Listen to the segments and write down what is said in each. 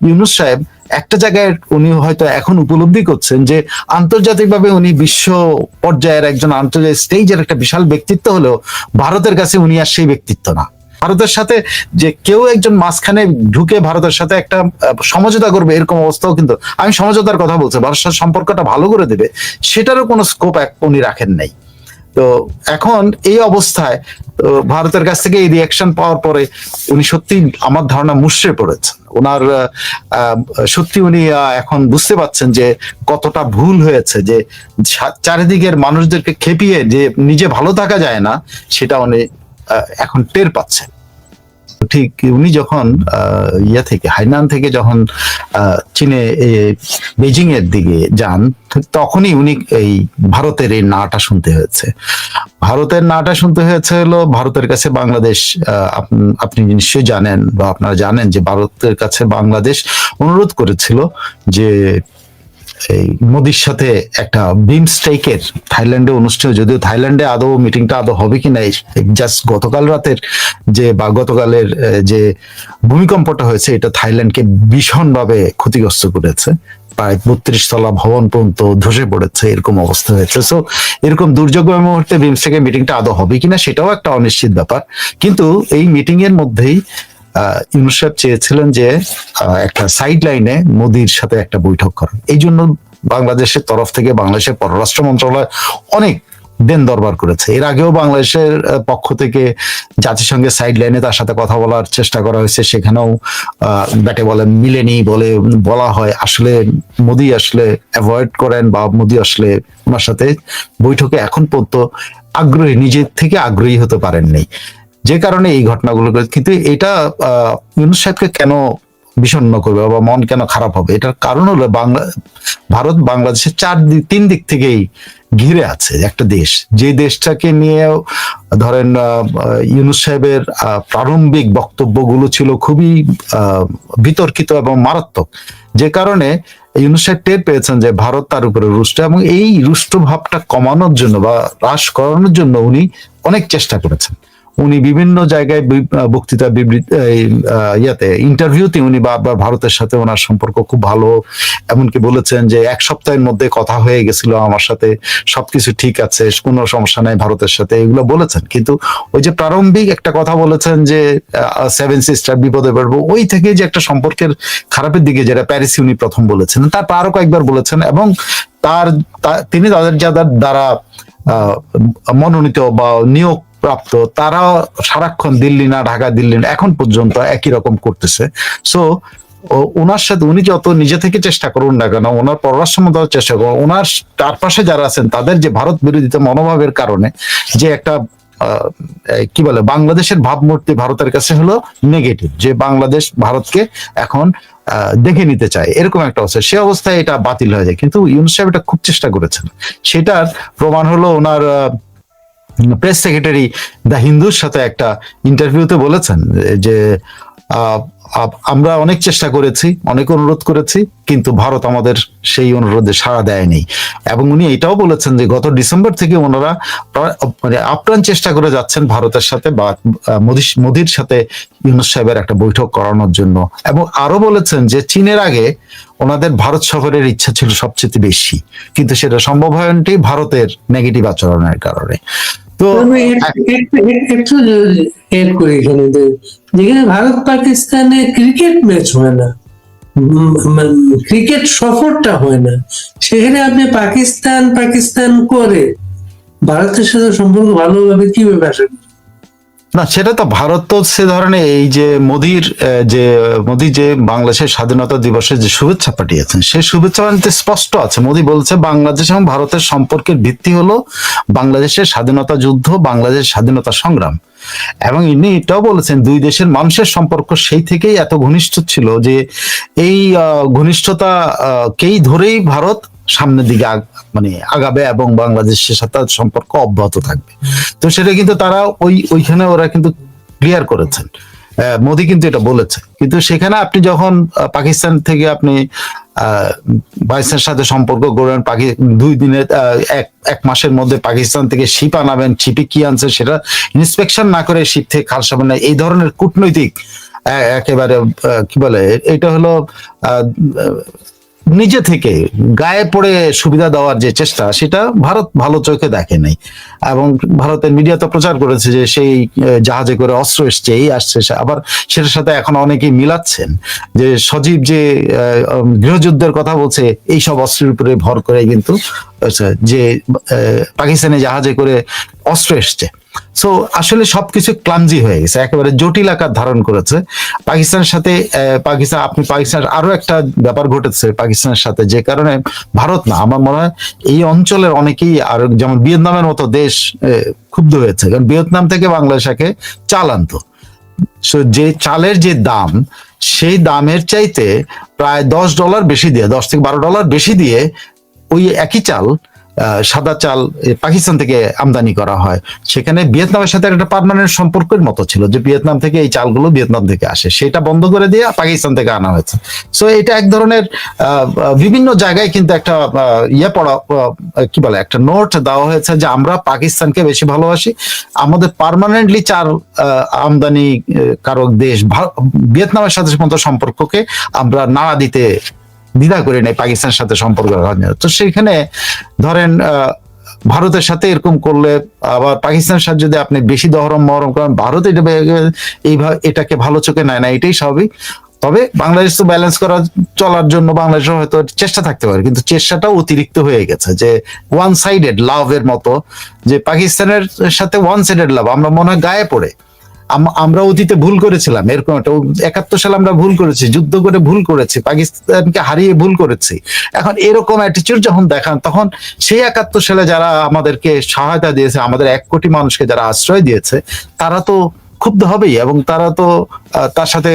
ইউনুস সাহেব, একটা জায়গায় উনি হয়তো এখন উপলব্ধি করছেন যে আন্তর্জাতিকভাবে উনি বিশ্ব পর্যায়ের একজন আন্তর্জাতিক স্টেজের একটা বিশাল ব্যক্তিত্ব হলেও ভারতের কাছে উনি আর সেই ব্যক্তিত্ব না। ভারতের সাথে যে কেউ একজন মাঝখানে ঢুকে ভারতের সাথে একটা সমঝোতা করবে এরকম অবস্থাও কিন্তু, আমি সমঝোতার কথা বলছি ভারত সাথে সম্পর্কটা ভালো করে দেবে, সেটারও কোনো স্কোপ এক উনি রাখেন নাই। তো এখন এই অবস্থায় ভারতের কাছ থেকে এই রিয়াকশন পাওয়ার পরে উনি সত্যি আমার ধারণা মুশড়ে পড়েছেন। ওনার সত্যি উনি এখন বুঝতে পারছেন যে কতটা ভুল হয়েছে, যে চারিদিকের মানুষদেরকে খেপিয়ে যে নিজে ভালো থাকা যায় না, সেটা উনি এখন টের পাচ্ছেন। ঠিক উনি যখন ইয়া থেকে, হাইনান থেকে যখন চীনে বেজিং এর দিকে যান তখনই উনি এই ভারতের এই নাটা শুনতে হয়েছে। ভারতের নাটা শুনতে হয়েছে হলো ভারতের কাছে বাংলাদেশ আপনি নিশ্চয়ই জানেন বা আপনারা জানেন যে ভারতের কাছে বাংলাদেশ অনুরোধ করেছিল যে এই মোদির সাথে একটা বিম স্ট্রাইকের থাইল্যান্ডে অনুষ্ঠিত, যদিও থাইল্যান্ডে আদৌ মিটিংটা আদৌ হবে কিনা জাস্ট গতকাল রাতের যে বা গতকালের যে ভূমিকম্পটা হয়েছে, এটা থাইল্যান্ডকে ভীষণভাবে ক্ষতিগ্রস্ত করেছে। প্রায় বত্রিশ তলা ভবন পর্যন্ত ধসে পড়েছে, এরকম অবস্থা হয়েছে। সো এরকম দুর্যোগের মুহূর্তে বিমস্টেকের মিটিংটা আদৌ হবে কিনা সেটাও একটা অনিশ্চিত ব্যাপার। কিন্তু এই মিটিং এর মধ্যেই ইউনুস সাহেব চেয়েছিলেন যে একটা সাইড লাইনে মোদির সাথে একটা বৈঠক করেন এই জন্য বাংলাদেশের তরফ থেকে বাংলাদেশের পররাষ্ট্র মন্ত্রণালয় অনেক দেন দরবার করেছে। এর আগেও বাংলাদেশের পক্ষ থেকে জাতিসংঘের সাইড লাইনে তার সাথে কথা বলার চেষ্টা করা হয়েছে। সেখানেও ব্যাটে বলে মিলেনি বলে বলা হয়। আসলে মোদি আসলে অ্যাভয়েড করেন বা মোদি আসলে ওনার সাথে বৈঠকে এখন পর্যন্ত আগ্রহী, নিজের থেকে আগ্রহী হতে পারেননি। যে কারণে এই ঘটনাগুলো কিন্তু এটা ইউনুস সাহেবকে কেন বিষণ্ণ করবে বা মন কেন খারাপ হবে? এটার কারণ হলো বাংলা ভারত বাংলাদেশের চার দিক তিন দিক থেকেই ঘিরে আছে একটা দেশ। যে দেশটাকে নিয়ে, ধরেন ইউনুস সাহেবের প্রারম্ভিক বক্তব্যগুলো ছিল খুবই বিতর্কিত এবং মারাত্মক। যে কারণে ইউনুস সাহেব টের পেয়েছেন যে ভারত তার উপরে রুষ্ট এবং এই রুষ্ট ভাবটা কমানোর জন্য বা হ্রাস করানোর জন্য উনি অনেক চেষ্টা করেছেন। উনি বিভিন্ন জায়গায় বক্তৃতা ইয়াতে ইন্টারভিউতে উনি বারবার ভারতের সাথে ওনার সম্পর্ক খুব ভালো। এমনকি বলেছেন যে এক সপ্তাহের মধ্যে কথা হয়ে গেছিল আমার সাথে, সবকিছু ঠিক আছে, কোনো সমস্যা নাই ভারতের সাথে, এগুলো বলেছেন। কিন্তু ওই যে প্রারম্ভিক একটা কথা বলেছেন যে সেভেন সিস্টার বিপদে পড়ব, ওই থেকে যে একটা সম্পর্কের খারাপের দিকে যেটা প্যারিসে উনি প্রথম বলেছেন। তারপর আরও কয়েকবার বলেছেন এবং তার তিনি তাদের যাদের দ্বারা মনোনীত বা নিয়োগ প্রাপ্ত তারা সারাক্ষণ দিল্লি না, ঢাকা, দিল্লি না, এখন পর্যন্ত একই রকম করতেছে। সো ওনার সাথে উনি যত নিজে থেকে চেষ্টা করুন না কেন ওনার পররাষ্ট্র মন্ত্রণালয় চেষ্টা করুন ওনার চারপাশে যারা আছেন, তাদের যে ভারত বিরোধিতা মনোভাবের কারণে যে একটা কি বলে, বাংলাদেশের ভাবমূর্তি ভারতের কাছে হলো নেগেটিভ যে বাংলাদেশ ভারতকে এখন দেখে নিতে চায়, এরকম একটা অবস্থা। সে অবস্থায় এটা বাতিল হয়ে যায়, কিন্তু ইউনুস সাহেব এটা খুব চেষ্টা করেছেন। সেটার প্রমাণ হলো ওনার প্রেস সেক্রেটারি দ্য হিন্দুর সাথে একটা ইন্টারভিউতে বলেছেন যে আমরা অনেক চেষ্টা করেছি, অনেক অনুরোধ করেছি, কিন্তু ভারত আমাদের সেই অনুরোধে সাড়া দেয়নি। এবং উনি এটাও বলেছেন যে, গত ডিসেম্বর থেকে ওনারা মানে আপ্রাণ চেষ্টা করে যাচ্ছেন ভারতের সাথে বা মোদি- মোদির সাথে ইউনুস সাহেবের একটা বৈঠক করানোর জন্য। এবং আরও বলেছেন যে, চীনের আগে ওনাদের ভারত সফরের ইচ্ছা ছিল সবচেয়ে বেশি। কিন্তু সেটা সম্ভব হয়নি ভারতের নেগেটিভ আচরণের কারণে। তো একটু এড করি এখানে যেখানে ভারত পাকিস্তানে ক্রিকেট ম্যাচ হয় না। ক্রিকেট সফরটা হয় না। সেখানে আপনি পাকিস্তান পাকিস্তান করে ভারতের সাথে সম্পর্ক ভালোভাবে কীভাবে আসেন না, সেটা তো ভারত তো সে ধরনের এই যে মোদির যে, মোদি যে বাংলাদেশের স্বাধীনতা দিবসের যে শুভেচ্ছা পাঠিয়েছেন, সেই শুভেচ্ছা বাণীতে স্পষ্ট আছে। মোদি বলছে, বাংলাদেশ এবং ভারতের সম্পর্কের ভিত্তি হলো বাংলাদেশের স্বাধীনতা যুদ্ধ বাংলাদেশের স্বাধীনতা সংগ্রাম। এবং ইনি এটাও বলেছেন, দুই দেশের মানুষের সম্পর্ক সেই থেকেই এত ঘনিষ্ঠ ছিল যে এই ঘনিষ্ঠতা কেই ধরেই ভারত সামনের দিকে মানে আগাবে এবং বাংলাদেশের সাথে সম্পর্ক অব্যাহত থাকবে। তো সেটা কিন্তু তারা ওই ওইখানে ওরা কিন্তু ক্লিয়ার করেছেন। মোদি কিন্তু এটা বলেছে। কিন্তু সেখানে আপনি যখন পাকিস্তান থেকে আপনি পাকিস্তানের সাথে সম্পর্ক গড়বেন দুই আহ, এক এক মাসের মধ্যে পাকিস্তান থেকে শিপ আনাবেন শিপে কি আনছে সেটা ইন্সপেকশন না করে শিপ থেকে খালসা বানায় এই ধরনের কূটনৈতিক একেবারে কি বলে এটা হলো নিজে থেকে গায়ে পড়ে সুবিধা দেওয়ার যে চেষ্টা সেটা ভারত ভালো চোখে দেখে নাই। এবং ভারতের মিডিয়া তো প্রচার করেছে যে সেই জাহাজে করে অস্ত্র এসছে এই আসছে আবার সেটার সাথে এখন অনেকেই মিলাচ্ছেন। যে সজীব যে গৃহযুদ্ধের কথা বলছে এই সব অস্ত্রের উপরে ভর করে কিন্তু আচ্ছা, যে পাকিস্তানি জাহাজে করে অস্ত্র এসছে। সো আসলে সবকিছু ক্লামজি হয়ে গেছে, একেবারে জটিল আকার ধারণ করেছে। পাকিস্তানের সাথে পাকিস্তান, আপনি পাকিস্তান আরও একটা ব্যাপার ঘটেছে পাকিস্তানের সাথে, যে কারণে ভারত না, আমার মনে হয় এই অঞ্চলের অনেকেই আর যেমন ভিয়েতনামের মতো দেশ ক্ষুব্ধ হয়েছে। কারণ ভিয়েতনাম থেকে বাংলাদেশকে চাল আনতো। সো যে চালের যে দাম, সেই দামের চাইতে প্রায় দশ ডলার বেশি দিয়ে, দশ থেকে বারো ডলার বেশি দিয়ে ওই একই চাল সাদা চাল পাকিস্তান থেকে আমদানি করা হয়। সেখানে ভিয়েতনামের সাথে একটা পারমানেন্ট সম্পর্কের মতো ছিল যে ভিয়েতনাম থেকে এই চালগুলো ভিয়েতনাম থেকে আসে। সেটা বন্ধ করে দিয়ে পাকিস্তান থেকে আনা হয়েছে। সো এটা এক ধরনের বিভিন্ন জায়গায় কিন্তু একটা ইয়ে পড়া কি বলে, একটা নোট দেওয়া হয়েছে যে আমরা পাকিস্তানকে বেশি ভালোবাসি। আমাদের পার্মানেন্টলি চাল আমদানি কারক দেশ ভিয়েতনামের সাথে সম্পর্ককে আমরা নাড়া দিতে দ্বিধা করে নেয় পাকিস্তানের সাথে সম্পর্ক রাখার জন্য। তো সেখানে ধরেন ভারতের সাথে এরকম করলে, আবার পাকিস্তানের সাথে যদি আপনি বেশি দহরম মহরম করেন, ভারত এটা এইভাবে এটাকে ভালো চোখে নেয় না, এটাই স্বাভাবিক তবে বাংলাদেশ তো ব্যালেন্স করা, চলার জন্য বাংলাদেশের হয়তো চেষ্টা থাকতে পারে, কিন্তু চেষ্টাটাও অতিরিক্ত হয়ে গেছে যে ওয়ান সাইডেড লাভের মতো, যে পাকিস্তানের সাথে ওয়ান সাইডেড লাভ আমরা মনে হয় গায়ে পড়ে আমরা অতীতে ভুল করেছিলাম, এরকম একটা একাত্তর সালে আমরা ভুল করেছি, যুদ্ধ করে ভুল করেছি, পাকিস্তানকে হারিয়ে ভুল করেছি। এখন এরকম অ্যাটিচিউড যখন দেখান, তখন সেই একাত্তর সালে যারা আমাদেরকে সহায়তা দিয়েছে, আমাদের এক কোটি মানুষকে যারা আশ্রয় দিয়েছে, তারা তো ক্ষুব্ধ হবেই এবং তারা তো তার সাথে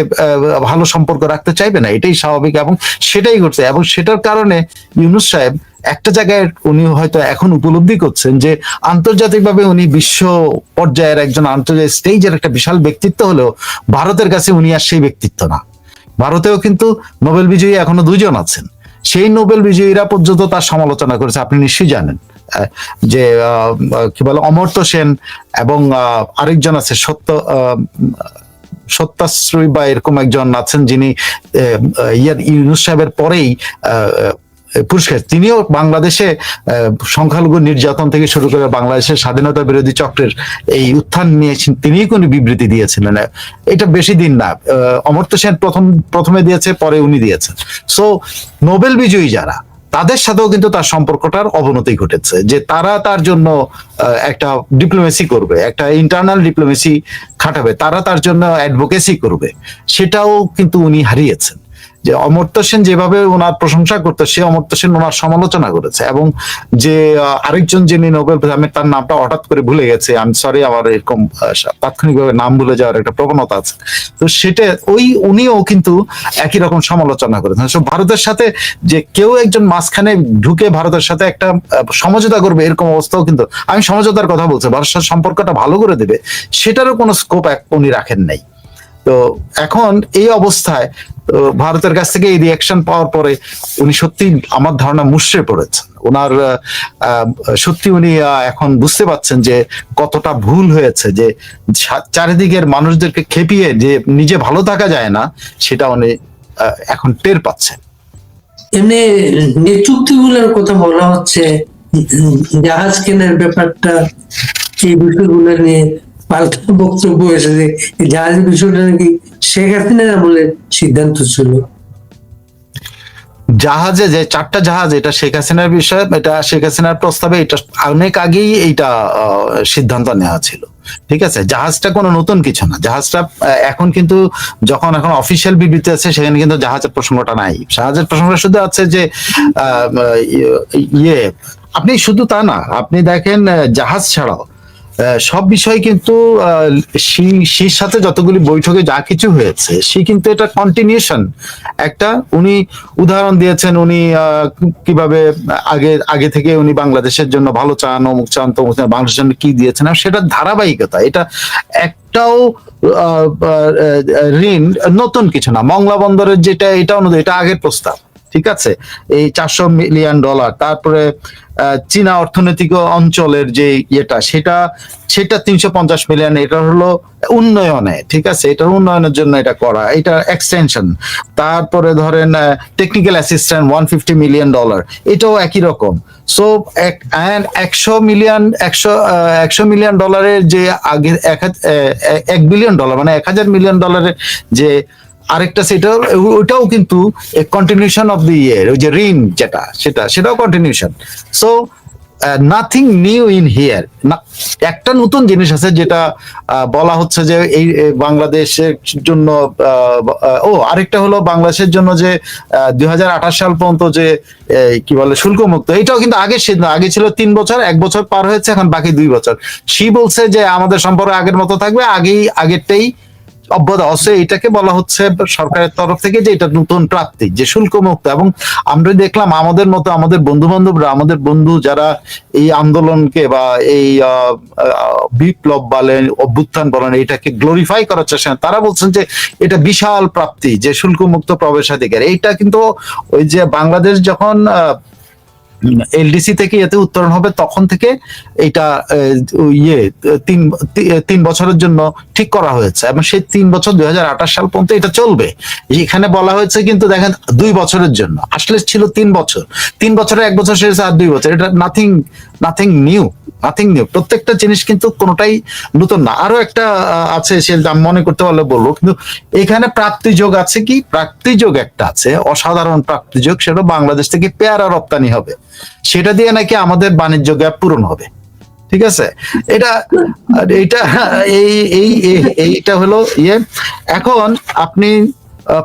ভালো সম্পর্ক রাখতে চাইবে না, এটাই স্বাভাবিক এবং সেটাই ঘটছে এবং সেটার কারণে ইউনুস সাহেব একটা জায়গায় উনি হয়তো এখন উপলব্ধি করছেন যে আন্তর্জাতিকভাবে উনি বিশ্ব পর্যায়ের একজন আন্তর্জাতিক স্টেজের একটা বিশাল ব্যক্তিত্ব হলেও ভারতের কাছে উনি আর সেই ব্যক্তিত্ব না। ভারতেও কিন্তু নোবেল বিজয়ী এখনও দুজন আছেন। সেই নোবেল বিজয়ীরা পর্যন্ত তার সমালোচনা করেছে আপনি নিশ্চয়ই জানেন। যে কি বলে অমর্ত্য সেন এবং আরেকজন আছে সত্য আহ, সত্যাশ্রী বা এরকম একজন আছেন যিনি ইয়ার ইউনুস সাহেবের পরেই পুরস্কার। তিনিও বাংলাদেশে সংখ্যালঘু নির্যাতন থেকে শুরু করে বাংলাদেশের স্বাধীনতা বিরোধী চক্রের এই উত্থান নিয়ে তিনিই কোনো বিবৃতি দিয়েছিলেন। এটা বেশি দিন না। অমর্ত্য সেন প্রথম, প্রথমে দিয়েছে, পরে উনি দিয়েছেন। সো, নোবেল বিজয়ী যারা, তাদের সাথেও কিন্তু তার সম্পর্কটার অবনতি ঘটেছে। যে তারা তার জন্য একটা ডিপ্লোমেসি করবে, একটা ইন্টারনাল ডিপ্লোমেসি খাটাবে, তারা তার জন্য অ্যাডভোকেসি করবে, সেটাও কিন্তু উনি হারিয়েছেন। যে অমর্ত্য সেন যেভাবে ওনার প্রশংসা করতো, সে অমর্ত্য সেন ওনার সমালোচনা করেছে এবং যে আরেকজন যিনি নোবেল আমি তার নামটা হঠাৎ করে ভুলে গেছে আমি সরি আমার এরকম তাৎক্ষণিকভাবে নাম ভুলে যাওয়ার একটা প্রবণতা আছে। তো সেটা, ওই উনিও কিন্তু একই রকম সমালোচনা করেছেন। ভারতের সাথে যে কেউ একজন মাঝখানে ঢুকে ভারতের সাথে একটা সমঝোতা করবে এরকম অবস্থাও কিন্তু, আমি সমঝোতার কথা বলছি ভারতের সাথে সম্পর্কটা ভালো করে দেবে, সেটারও কোনো স্কোপ এক উনি রাখেন নাই। তো এখন এই অবস্থায় তো ভারতের কাছ থেকে এই রিয়াকশন পাওয়ার পরে উনি সত্যি আমার ধারণা মুশড়ে পড়েছেন। ওনার সত্যি উনি এখন বুঝতে পারছেন যে কতটা ভুল হয়েছে যে চারিদিকের মানুষদেরকে খেপিয়ে যে নিজে ভালো থাকা যায় না, সেটা উনি এখন টের পাচ্ছেন। এমনি যে চুক্তিগুলোর কথা বলা হচ্ছে জাহাজ কেনার ব্যাপারটা, এই বিষয়গুলো নিয়ে পাল্টা বক্তব্য এসেছে বিষয়টা নাকি সিদ্ধান্ত ছিল? জাহাজে যে চারটা জাহাজ, এটা শেখ হাসিনার এটা শেখ হাসিনার প্রস্তাবে এটা অনেক আগেই এইটা সিদ্ধান্ত নেওয়া ছিল। ঠিক আছে? জাহাজটা কোনো নতুন কিছু না। জাহাজটা এখন কিন্তু যখন এখন অফিসিয়াল বিবৃতি আছে, সেখানে কিন্তু জাহাজের প্রসঙ্গটা নাই। জাহাজের প্রসঙ্গটা শুধু আছে যে ইয়ে আপনি শুধু তা না, আপনি দেখেন জাহাজ ছাড়াও সব বিষয় কিন্তু শির সাথে যতগুলি বৈঠকে যা কিছু হয়েছে, সে কিন্তু এটা কন্টিনিউশন একটা উনি উদাহরণ দিয়েছেন, উনি কীভাবে আগে আগে থেকে উনি বাংলাদেশের জন্য ভালো চান, অমুক চান, তমুক চান, বাংলাদেশের জন্য কি দিয়েছেন, আর সেটা ধারাবাহিকতা, এটা একটাও ঋণ নতুন কিছু না। মংলা বন্দরের যেটা, এটা অনুযায়ী, এটা আগের প্রস্তাব। ঠিক আছে? এই চারশো মিলিয়ন ডলার। তারপরে চীনা অর্থনৈতিক অঞ্চলের যে ইয়েটা, সেটা সেটা তিনশো পঞ্চাশ মিলিয়ন, এটা হলো উন্নয়নে, ঠিক আছে? এটার উন্নয়নের জন্য এটা করা, এটা এক্সটেনশন তারপরে ধরেন technical assistant one fifty million dollar এটাও একই রকম। সো এক একশো মিলিয়ন, একশো একশো মিলিয়ন ডলারের যে আগে, এক এক বিলিয়ন ডলার মানে এক হাজার মিলিয়ন ডলারের যে আরেকটা সেটা ওইটাও কিন্তু কন্টিনিউশন অফ দি ইয়ার ওই যে ঋণ যেটা, সেটা, সেটাও continuation so nothing new in here একটা নতুন জিনিস আছে যেটা বলা হচ্ছে যে এই বাংলাদেশের জন্য ও, আরেকটা হলো বাংলাদেশের জন্য যে দুই হাজার আঠাশ সাল পর্যন্ত যে কি বলে শুল্ক মুক্ত এটাও কিন্তু আগে আগে ছিল তিন বছর, এক বছর পার হয়েছে, এখন বাকি দুই বছর। সে বলছে যে আমাদের সম্পর্ক আগের মতো থাকবে, আগেই, আগেরটাই আছে। এটাকে বলা হচ্ছে সরকারের তরফ থেকে যে এটা নতুন প্রাপ্তি, যে শুল্ক মুক্ত এবং আমরা দেখলাম আমাদের মতো আমাদের বন্ধু বান্ধবরা আমাদের বন্ধু যারা এই আন্দোলনকে বা এই বিপ্লব বলেন, অভ্যুত্থান বলেন, এটাকে গ্লোরিফাই করার চেষ্টা তারা বলছেন যে এটা বিশাল প্রাপ্তি, যে শুল্ক মুক্ত প্রবেশাধিকার। এইটা কিন্তু ওই যে বাংলাদেশ যখন এলডিসি থেকে এতে উত্তরণ হবে তখন থেকে এটা ইয়ে তিন তিন বছরের জন্য ঠিক করা হয়েছে। এবং সেই তিন বছর দুই হাজার আঠাশ সাল পর্যন্ত এটা চলবে। এখানে বলা হয়েছে কিন্তু দেখেন দুই বছরের জন্য। আসলে ছিল তিন বছর। তিন বছরে এক বছর শেষ আর দুই বছর। এটা nothing nothing new nothing new প্রত্যেকটা জিনিস কিন্তু কোনোটাই নতুন না। আরও একটা আছে, সে মনে করতে পারলে বলব। কিন্তু এখানে প্রাপ্তিযোগ আছে কি? প্রাপ্তিযোগ একটা আছে, অসাধারণ প্রাপ্তিযোগ, সেটা বাংলাদেশ থেকে পেয়ারা রপ্তানি হবে। সেটা দিয়ে নাকি আমাদের বাণিজ্য গ্যাপ পূরণ হবে। ঠিক আছে? এটা এইটা এই এই, এই- এইটা হলো ইয়ে। এখন আপনি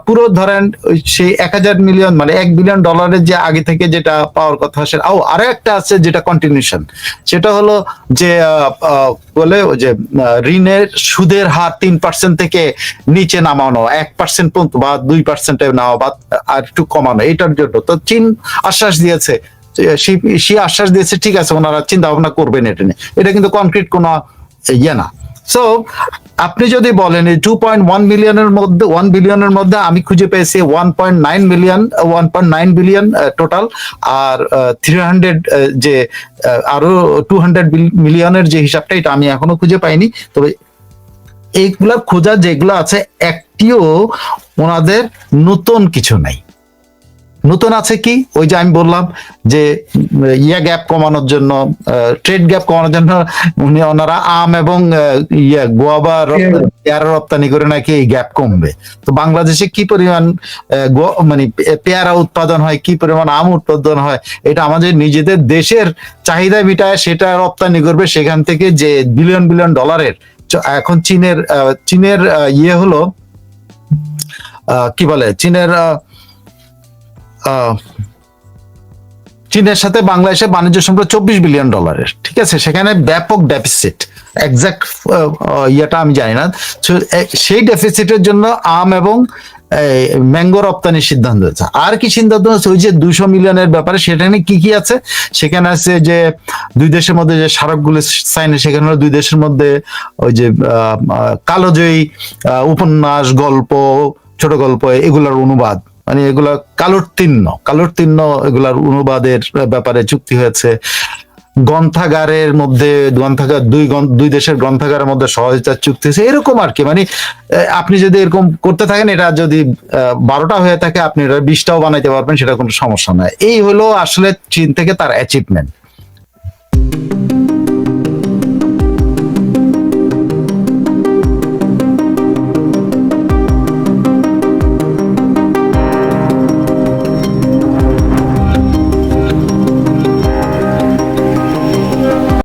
পুরো ধরেন সেই এক হাজার মিলিয়ন মানে এক বিলিয়ন ডলারের যে আগে থেকে যেটা পাওয়ার কথা সে ও আরও একটা আছে যেটা কন্টিনিউশন সেটা হলো যে বলে যে ঋণের সুদের হার তিন পার্সেন্ট থেকে নিচে নামানো, এক পার্সেন্ট পর্যন্ত বা দুই পার্সেন্টে নেওয়া বা আর একটু কমানো এটার জন্য। তো চীন আশ্বাস দিয়েছে সে আশ্বাস দিয়েছে, ঠিক আছে, ওনারা চিন্তা ভাবনা করবেন এটা নিয়ে। এটা কিন্তু কনক্রিট কোনো ইয়ে না। সো আপনি যদি বলেন এই টু পয়েন্ট ওয়ান মিলিয়নের মধ্যে ওয়ান বিলিয়নের মধ্যে আমি খুঁজে পেয়েছি one point nine million one point nine billion total আর থ্রি হান্ড্রেড যে আহ, আরও টু হান্ড্রেড মিলিয়নের যে হিসাবটা এটা আমি এখনও খুঁজে পাইনি। তবে এইগুলা খোঁজা যেগুলো আছে একটিও ওনাদের নতুন কিছু নাই। নতুন আছে কি? ওই যে আমি বললাম যে ইয়া গ্যাপ কমানোর জন্য ট্রেড গ্যাপ কমানোর জন্য উনি ওনারা আম এবং ইয়া গোয়াবা পেয়ারা রপ্তানি করে নাকি এই গ্যাপ কমবে। তো বাংলাদেশে কি পরিমাণ মানে পেয়ারা উৎপাদন হয় কি পরিমাণ আম উৎপাদন হয় এটা আমাদের নিজেদের দেশের চাহিদা মিটায় সেটা রপ্তানি করবে সেখান থেকে যে বিলিয়ন বিলিয়ন ডলারের এখন চীনের চীনের ইয়ে হলো আহ, কি বলে চীনের আহ, চীনের সাথে বাংলাদেশের বাণিজ্য সম্পর্ক চব্বিশ বিলিয়ন ডলারের। ঠিক আছে? সেখানে ব্যাপক ডেফিসিট এক্সাক্ট ইয়েটা আমি জানি না। সেই ডেফিসিটের জন্য আম এবং ম্যাঙ্গো রপ্তানির সিদ্ধান্ত হয়েছে। আর কি সিদ্ধান্ত হচ্ছে ওই যে দুশো মিলিয়নের ব্যাপারে সেখানে কি কি আছে? সেখানে আছে যে, দুই দেশের মধ্যে যে স্মারকগুলো সাইন সেখানে দুই দেশের মধ্যে ওই যে কালোজয়ী উপন্যাস, গল্প, ছোট গল্প, এগুলোর অনুবাদ। মানে এগুলা কালোত্তীর্ণ কালোত্তীর্ণ এগুলার অনুবাদের ব্যাপারে চুক্তি হয়েছে। গ্রন্থাগারের মধ্যে, গ্রন্থাগার, দুই দুই দেশের গ্রন্থাগারের মধ্যে সহযোগিতার চুক্তি হয়েছে। এরকম আর কি মানে আপনি যদি এরকম করতে থাকেন, এটা যদি বারোটা হয়ে থাকে, আপনি এটা বিশটাও বানাইতে পারবেন, সেটা কোনো সমস্যা নয় এই হলো আসলে চীন থেকে তার অ্যাচিভমেন্ট